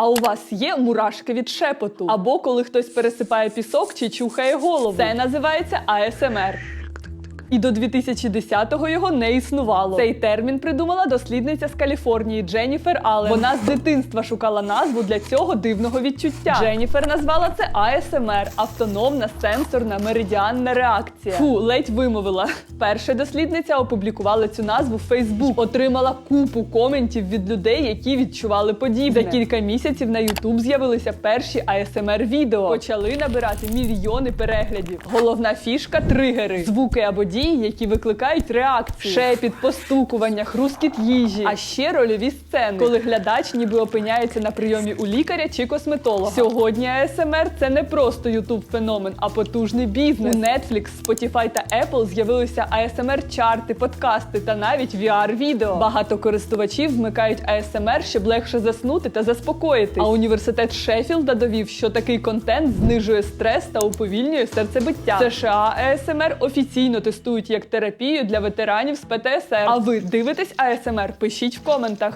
А у вас є мурашки від шепоту? Або коли хтось пересипає пісок чи чухає голову. Це називається АСМР. І до 2010-го його не існувало. Цей термін придумала дослідниця з Каліфорнії Дженніфер Аллен. Вона з дитинства шукала назву для цього дивного відчуття. Дженніфер назвала це АСМР автономна сенсорна меридіанна реакція. Фу, ледь вимовила. Перша дослідниця опублікувала цю назву в Фейсбук. Отримала купу коментів від людей, які відчували подібне. За кілька місяців на Ютуб з'явилися перші АСМР відео. Почали набирати мільйони переглядів. Головна фішка тригери, звуки або дії, які викликають реакцію. Шепіт, постукування, хрускіт їжі, а ще рольові сцени, коли глядач ніби опиняється на прийомі у лікаря чи косметолога. Сьогодні АСМР це не просто ютуб феномен, а потужний бізнес. У Netflix, Spotify та Apple з'явилися ASMR чарти, подкасти та навіть VR відео. Багато користувачів вмикають ASMR, щоб легше заснути та заспокоїтись. А університет Шеффілда довів, що такий контент знижує стрес та уповільнює серцебиття. США ASMR офіційно тестують як терапію для ветеранів з ПТСР. А ви дивитесь АСМР? Пишіть в коментах.